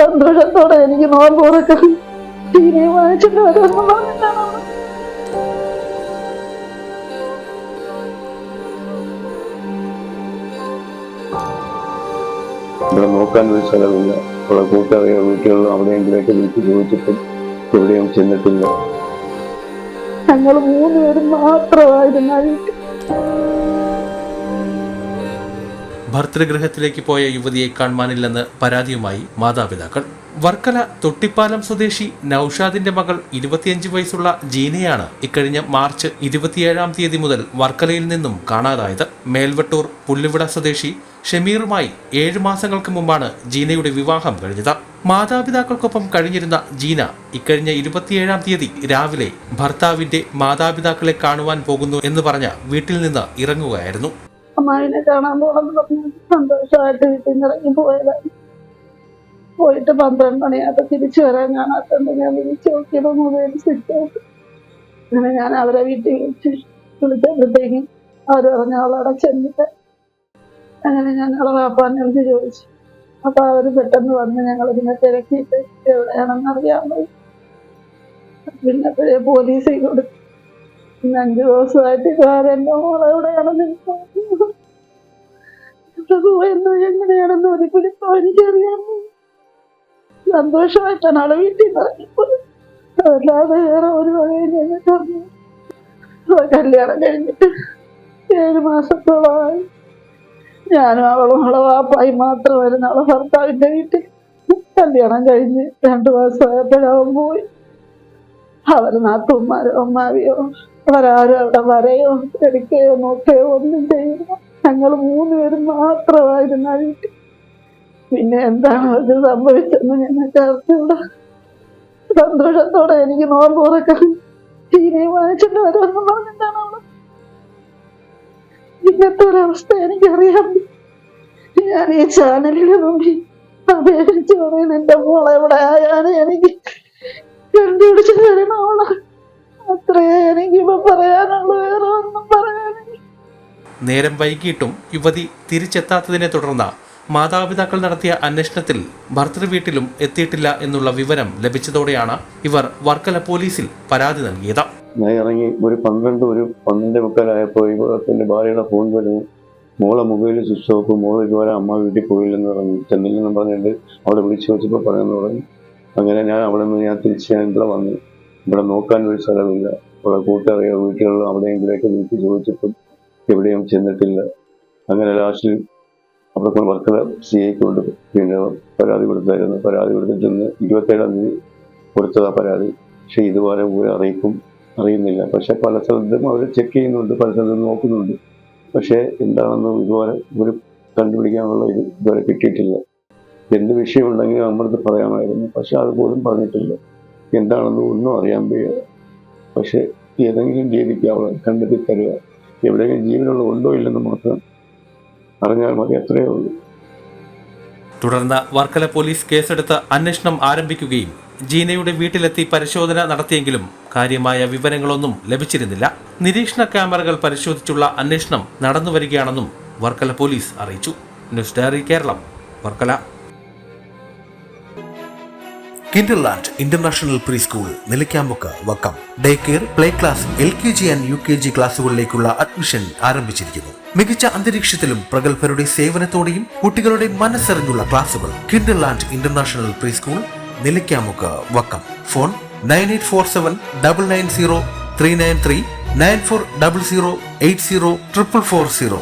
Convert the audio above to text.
സന്തോഷത്തോടെ എനിക്ക് നോമ്പ് പറഞ്ഞിട്ടാണ്. അവൾ. ഇവിടെ നോക്കാൻ ഒരു സ്ഥലമില്ല ഇവിടെ കൂട്ടറിയ വീട്ടുകളിലും അവിടെയെങ്കിലേക്ക് വിളിച്ച് ചോദിച്ചിട്ടും എവിടെയും ചെന്നിട്ടില്ല. ഞങ്ങൾ മൂന്നുപേരും മാത്രമായിരുന്നു. ഭർതൃഗൃഹത്തിലേക്ക് പോയ യുവതിയെ കാണുവാനില്ലെന്ന് പരാതിയുമായി മാതാപിതാക്കൾ. വർക്കല തൊട്ടിപ്പാലം സ്വദേശി നൌഷാദിന്റെ മകൾ ഇരുപത്തിയഞ്ച് വയസ്സുള്ള ജീനയാണ് ഇക്കഴിഞ്ഞ മാർച്ച് ഇരുപത്തിയേഴാം തീയതി മുതൽ വർക്കലയിൽ നിന്നും കാണാതായത്. മേൽവട്ടൂർ പുല്ലുവിട സ്വദേശി ഷമീറുമായി ഏഴ് മാസങ്ങൾക്ക് മുമ്പാണ് ജീനയുടെ വിവാഹം കഴിഞ്ഞത്. മാതാപിതാക്കൾക്കൊപ്പം കഴിഞ്ഞിരുന്ന ജീന ഇക്കഴിഞ്ഞ ഇരുപത്തിയേഴാം തീയതി രാവിലെ ഭർത്താവിന്റെ മാതാപിതാക്കളെ കാണുവാൻ പോകുന്നു എന്ന് പറഞ്ഞ വീട്ടിൽ നിന്ന് ഇറങ്ങുകയായിരുന്നു. അമ്മാവിനെ കാണാൻ പോകണമെന്ന് പറഞ്ഞു സന്തോഷമായിട്ട് വീട്ടിൽ നിന്ന് ഇറങ്ങി പോയതാണ് പോയിട്ട് പന്ത്രണ്ട് മണിയായിട്ട് തിരിച്ചു വരാൻ കാണാത്തുണ്ട് ഞാൻ വിളിച്ചു നോക്കിയപ്പോൾ മൊബൈൽ സ്വിച്ച് ഓഫ്. അങ്ങനെ ഞാൻ അവരെ വീട്ടിൽ വിളിച്ച് വിളിച്ചപ്പോഴത്തേക്കും അവർ പറഞ്ഞു അവളവിടെ ചെന്നിട്ട് അങ്ങനെ ഞാൻ അവളെ വാപ്പാനെ വിളിച്ച് ചോദിച്ചു. അപ്പൊ അവർ പെട്ടെന്ന് വന്ന് ഞങ്ങൾ പിന്നെ തിരക്കിയിട്ട് എവിടെയാണെന്ന് അറിയാൻ പോയി. പിന്നെ പോലീസിൽ കൊടുത്തു. അഞ്ചു ദിവസമായിട്ട് ഇതാരെന്റെ മോളെ എവിടെയാണെന്ന് എങ്ങനെയാണെന്ന് ഒരു പിടിത്തം എനിക്കറിയാൻ വയ്യ. സന്തോഷമായിട്ടാണ് ആളെ വീട്ടിൽ അല്ലാതെ വേറെ ഒരു വകയും ഞങ്ങൾക്ക് അറിഞ്ഞു കല്യാണം കഴിഞ്ഞിട്ട് ഏഴ് മാസത്തോളമായി. ഞാനും അവളും അവളെ വാപ്പായി മാത്രമായിരുന്നു അവളെ ഭർത്താവിന്റെ വീട്ടിൽ. കല്യാണം കഴിഞ്ഞ് രണ്ടു മാസമായപ്പോഴവൻ പോയി. അവർ നാത്തുമാരോ അമ്മാവിയോ അവരാരും അവിടെ വരയോ എടുക്കുകയോ നോക്കുകയോ ഒന്നും ചെയ്യില്ല. ഞങ്ങൾ മൂന്നുപേരും മാത്രമായിരുന്നു വീട്ടിൽ പിന്നെ എന്താണ് അത് സംഭവിച്ചെന്ന് ഞങ്ങൾക്ക് അറിഞ്ഞൂടാ സന്തോഷത്തോടെ എനിക്ക് നോമ്പ് തുറക്കാൻ ടീനെ വാങ്ങിച്ചിട്ട് വരുമെന്ന് പറഞ്ഞിട്ടാണ് അവൾ ഇന്നത്തെ ഒരവസ്ഥ എനിക്കറിയാം. ഞാൻ ഈ ചാനലിൽ നോക്കി അപേക്ഷിച്ച് പറയുന്ന എന്റെ മോളെ എവിടെ ആയാണ് എനിക്ക് കണ്ടുപിടിച്ച് തരണോളെ അത്രേ എനിക്കിപ്പോ പറയാനുള്ളൂ വേറെ ഒന്നും പറയാനില്ല. നേരം വൈകിയിട്ടും യുവതി തിരിച്ചെത്താത്തതിനെ തുടർന്ന് മാതാപിതാക്കൾ നടത്തിയ അന്വേഷണത്തിൽ ഭർത്തൃ വീട്ടിലും എത്തിയിട്ടില്ല എന്നുള്ള വിവരം ലഭിച്ചതോടെയാണ് ഇവർ വർക്കല പോലീസിൽ പരാതി നൽകിയത്. ഞാൻ ഇറങ്ങി ഒരു പന്ത്രണ്ട് ഒരു പന്ത്രണ്ട് മുക്കാലായപ്പോൾ എന്റെ ഭാര്യയുടെ ഫോൺ വരുന്നു മോളെ മൊബൈൽ സ്വിച്ച് ഓഫ് മോളെ ഇതുവരെ അമ്മ വീട്ടിൽ പോയില്ലെന്ന് പറഞ്ഞു. ചെന്നില്ലെന്ന് പറഞ്ഞിട്ട് അവിടെ വിളിച്ചു വെച്ചപ്പോൾ പറയുന്നു പറഞ്ഞു. അങ്ങനെ ഞാൻ അവിടെ നിന്ന് ഞാൻ തിരിച്ച് ഞാൻ ഇവിടെ വന്നു. ഇവിടെ നോക്കാൻ ഒരു സ്ഥലമില്ല. ഇവിടെ കൂട്ടറിയോ വീട്ടുകളിലോ അവിടെയെങ്കിലൊക്കെ വിളിച്ച് ചോദിച്ചിട്ടും എവിടെയും ചെന്നിട്ടില്ല. അങ്ങനെ ലാസ്റ്റിൽ അവിടെ കൊണ്ട് വർക്കല സി ഐക്ക് കൊണ്ട് പിന്നെ പരാതി കൊടുത്തായിരുന്നു. പരാതി കൊടുത്തിട്ടിന്ന് ഇരുപത്തേഴാം തീയതി കൊടുത്തതാ പരാതി. പക്ഷേ ഇതുപോലെ ഒരു അറിയിക്കും അറിയുന്നില്ല. പക്ഷെ പല സ്ഥലത്തും അവർ ചെക്ക് ചെയ്യുന്നുണ്ട് പല സ്ഥലത്തും നോക്കുന്നുണ്ട്. പക്ഷേ എന്താണെന്ന് ഇതുപോലെ ഒരു കണ്ടുപിടിക്കാനുള്ള ഇത് ഇതുവരെ കിട്ടിയിട്ടില്ല. എന്ത് വിഷയമുണ്ടെങ്കിലും നമ്മളത് പറയാമായിരുന്നു. പക്ഷെ അത് പോലും പറഞ്ഞിട്ടില്ല. എന്താണെന്ന് ഒന്നും അറിയാൻ വയ്യ. പക്ഷെ ഏതെങ്കിലും രീതിക്ക് അവളെ കണ്ടെത്തി തരിക. എവിടെയെങ്കിലും ജീവനുള്ള ഉണ്ടോ ഇല്ലെന്ന് മാത്രം അറിഞ്ഞാൽ മതി അത്രയേ ഉള്ളൂ. തുടർന്ന് വർക്കല പോലീസ് കേസെടുത്ത് അന്വേഷണം ആരംഭിക്കുകയും ജീനയുടെ വീട്ടിലെത്തി പരിശോധന നടത്തിയെങ്കിലും കാര്യമായ വിവരങ്ങളൊന്നും ലഭിച്ചിരുന്നില്ല. നിരീക്ഷണ ക്യാമറകൾ പരിശോധിച്ചുള്ള അന്വേഷണം നടന്നുവരികയാണെന്നും വർക്കല പോലീസ് അറിയിച്ചു. News diary Keralam Varkala. Kinderland international pre school Nilakkamukku Vakkom. Day care play class L K G and U K G ക്ലാസുകളിലേക്കുള്ള admission ആരംഭിച്ചിരിക്കുന്നു. മികച്ച അന്തരീക്ഷത്തിലും പ്രഗത്ഭരുടെ സേവനത്തോടെയും കുട്ടികളുടെ മനസ്സറിഞ്ഞുള്ള ക്ലാസുകൾ Kinderland international pre school Nilakkamukku Vakkom. Phone nine eight four seven double nine zero three nine three nine four double zero eight zero triple four zero.